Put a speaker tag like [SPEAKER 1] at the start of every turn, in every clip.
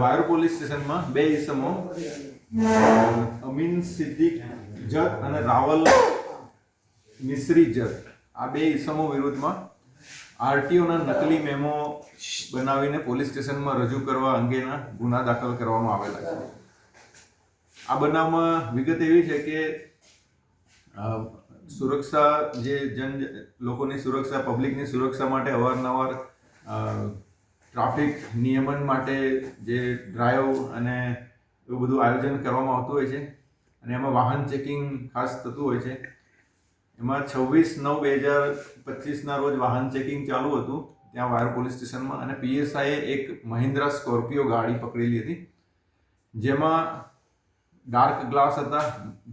[SPEAKER 1] Wire police સ્ટેશનમાં બે ઈસમો અમીન સિદ્દીક જત અને રાવલ મિશ્રી જત. આ બે ઈસમો વિરુદ્ધમાં આરટીઓના નકલી મેમો બનાવીને પોલીસ સ્ટેશનમાં રજૂ કરવા અંગેના ગુના દાખલ કરવામાં આવેલા છે. આ બનાવમાં વિગત એવી છે કે સુરક્ષા જે જન, લોકોની સુરક્ષા, પબ્લિકની સુરક્ષા માટે અવારનવાર ટ્રાફિક નિયમન માટે જે ડ્રાઈવ અને એવું બધું આયોજન કરવામાં આવતું હોય છે અને એમાં વાહન ચેકિંગ ખાસ થતું હોય છે. એમાં છવ્વીસ નવ બે હજાર પચીસના રોજ વાહન ચેકિંગ ચાલુ હતું. ત્યાં વાયર પોલીસ સ્ટેશનમાં અને પીએસઆઈએ એક મહિન્દ્રા સ્કોર્પિયો ગાડી પકડેલી હતી જેમાં ડાર્ક ગ્લાસ હતા,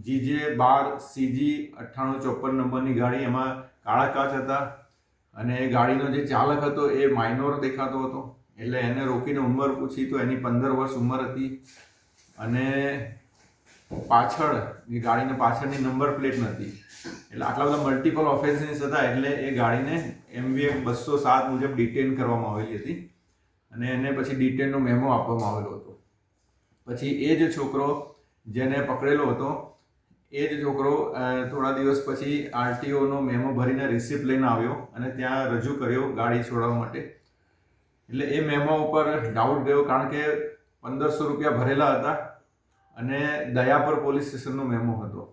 [SPEAKER 1] જીજે બાર સીજી અઠ્ઠાણું ચોપન નંબરની ગાડી, એમાં કાળા કાચ હતા અને એ ગાડીનો જે ચાલક હતો એ માઇનોર દેખાતો હતો. એટલે એને રોકીને ઉંમર પૂછી તો એની પંદર વર્ષ ઉંમર હતી. અને પાછળ, એ ગાડીને પાછળની નંબર પ્લેટ નથી એટલે આટલા બધા મલ્ટિપલ ઓફેન્સીસ હતા એટલે એ ગાડીને એમવીએમ બસો સાત મુજબ ડિટેન કરવામાં આવેલી હતી. અને એને પછી ડિટેનનો મેમો આપવામાં આવેલો હતો. પછી એ જ છોકરો જેને પકડેલો હતો એ જ છોકરો થોડા દિવસ પછી આરટીઓનો મેમો ભરીને રિસિપ્ટ લઈને આવ્યો અને ત્યાં રજૂ કર્યો ગાડી છોડાવવા માટે. એટલે એ મેમો ઉપર ડાઉટ ગયો કારણ કે પંદરસો રૂપિયા ભરેલા હતા અને દયાપર પોલીસ સ્ટેશનનો મેમો હતો.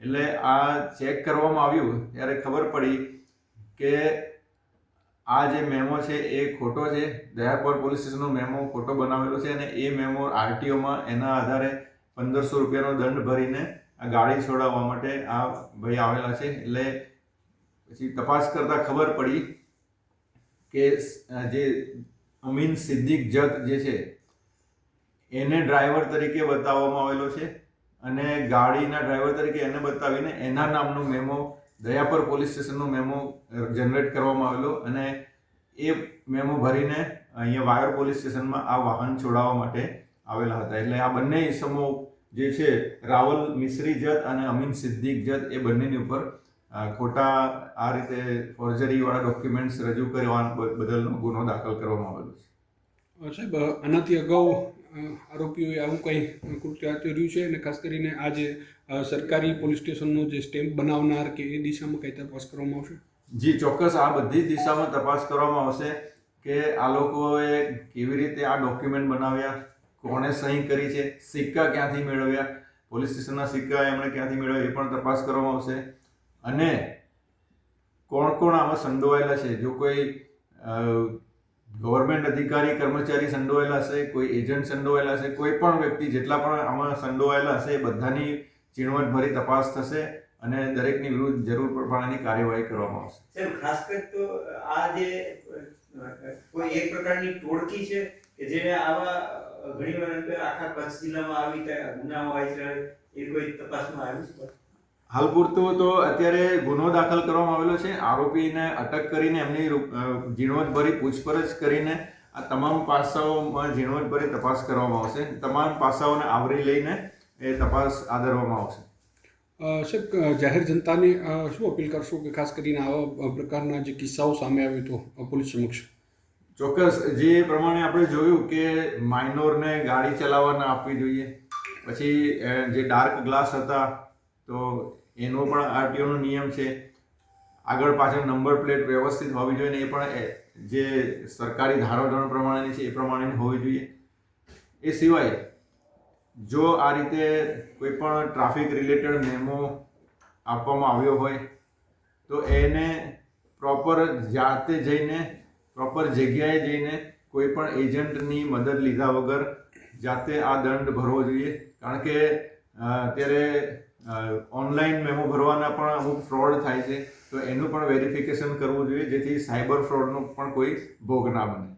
[SPEAKER 1] એટલે આ ચેક કરવામાં આવ્યું ત્યારે ખબર પડી કે આ જે મેમો છે એ ખોટો છે. દયાપર પોલીસ સ્ટેશનનો મેમો ખોટો બનાવેલો છે અને એ મેમો આરટીઓમાં એના આધારે પંદરસો રૂપિયાનો દંડ ભરીને આ ગાડી છોડાવવા માટે આ ભાઈ આવેલા છે એટલે પછી તપાસ કરતાં ખબર પડી કે જે અમીન સિદ્દીક જત જે છે, એને ડ્રાઈવર તરીકે બતાવવામાં આવેલો છે અને ગાડીના ડ્રાઈવર તરીકે એને બતાવીને એના નામનો મેમો, દયાપર પોલીસ સ્ટેશનનો મેમો જનરેટ કરવામાં આવેલો અને એ મેમો ભરીને અહીંયા વાયર પોલીસ સ્ટેશનમાં આ વાહન છોડાવવા માટે આવેલા હતા. એટલે આ બંને ઇસમો જે છે રાવલ મિશ્રી જત અને અમીન સિદ્દીક જત એ બંનેની ઉપર ખોટા આ રીતે ફોર્જરીવાળા ડોક્યુમેન્ટ્સ રજૂ કરવા બદલનો ગુનો દાખલ કરવામાં આવેલો છે.
[SPEAKER 2] સાહેબ આનાથી અગાઉ આરોપીઓએ આવું કંઈ કૃત્ય આચર્યું છે? અને ખાસ કરીને આ જે સરકારી પોલીસ સ્ટેશનનો જે સ્ટેમ્પ બનાવનાર કે એ દિશામાં કઈ તપાસ કરવામાં આવશે?
[SPEAKER 1] જી ચોક્કસ આ બધી જ દિશામાં તપાસ કરવામાં આવશે કે આ લોકોએ કેવી રીતે આ ડોક્યુમેન્ટ બનાવ્યા? કોણે સહી કરી છે? સિક્કા ક્યાંથી મેળવ્યા? પોલીસ સ્ટેશનના સિક્કા એમણે ક્યાંથી મેળવ્યા? એ પણ તપાસ કરવામાં આવશે. અને કોણ કોણ આમાં સંડોવાયેલા છે? જો કોઈ ગવર્મેન્ટ અધિકારી, કર્મચારી સંડોવાયેલા હશે, કોઈ એજન્ટ સંડોવાયેલા હશે, કોઈ પણ વ્યક્તિ જેટલા પણ આમાં સંડોવાયેલા હશે, એ બધાની ચીણવટભરી તપાસ થશે અને દરેકની વિરુદ્ધ જરૂર પ્રમાણેની કાર્યવાહી કરવામાં આવશે.
[SPEAKER 3] સર, ખાસ કરી તો આ જે કોઈ એક પ્રકારની ટોળકી છે કે જે આવા ઘણી વાર અંદર આખા કચ્છ જિલ્લામાં આવી રીતે ગુનાઓ છે એ કોઈ તપાસમાં આવ્યું છે?
[SPEAKER 1] હાલ પૂરતું તો અત્યારે ગુનો દાખલ કરવામાં આવેલો છે. આરોપીને અટક કરીને એમની ઝીણવટભરી પૂછપરછ કરીને આ તમામ પાસાઓમાં ઝીણવટભરી તપાસ કરવામાં આવશે. તમામ પાસાઓને આવરી લઈને એ તપાસ આદરવામાં આવશે.
[SPEAKER 2] સાહેબ જાહેર જનતાને શું અપીલ કરશો કે ખાસ કરીને આવા પ્રકારના જે કિસ્સાઓ સામે આવે તો પોલીસ સમક્ષ?
[SPEAKER 1] ચોક્કસ, જે પ્રમાણે આપણે જોયું કે માઇનોરને ગાડી ચલાવવા ના આપવી જોઈએ, પછી જે ડાર્ક ગ્લાસ હતા, તો એનો પણ આરટીઓનો નિયમ છે. આગળ પાછળ નંબર પ્લેટ વ્યવસ્થિત હોવી જોઈએ ને એ પણ જે સરકારી ધારાધોરણ પ્રમાણેની છે એ પ્રમાણેની હોવી જોઈએ. એ સિવાય, જો આ રીતે કોઈ પણ ટ્રાફિક રિલેટેડ મેમો આપવામાં આવ્યો હોય, તો એને પ્રોપર જાતે જઈને પ્રોપર જગ્યાએ જઈને કોઈ પણ એજન્ટની મદદ લીધા વગર જાતે આ દંડ ભરવો જોઈએ. કારણ કે અત્યારે ઓનલાઈન મેમો ભરવાના પણ અમુક ફ્રોડ થાય છે. તો એનું પણ વેરિફિકેશન કરવું જોઈએ જેથી સાયબર ફ્રોડનો પણ કોઈ ભોગ ના બને.